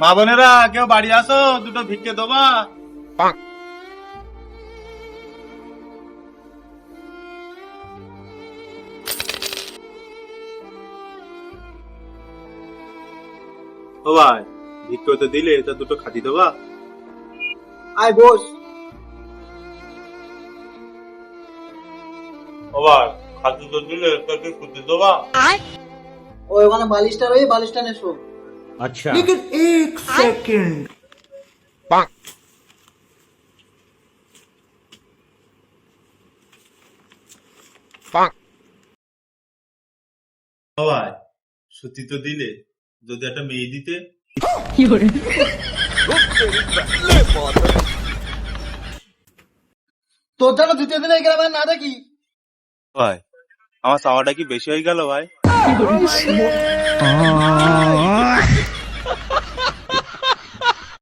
মা বোনেরা কেউ বাড়ি আসো দুটো ভিক্ষে দেবা। ও ভাই ভিক্ষে তো দিলে তা দুটো খাতি দেবা। আয় বস। ও ভাই খাতি তো দিলে তা কি খুঁজে দেবা? ওই ওখানে বালিশটা রয়ে বালিশটা নেশো अच्छा लेकिन एक सेकंड ও ভাই সত্যি তো দিলে যদি একটা মেয়ে দিতে তোর জন্য দ্বিতীয় দিনে এই গ্রামে না দেখি ভাই আমার চাওয়াটা কি বেশি হয়ে গেল ভাই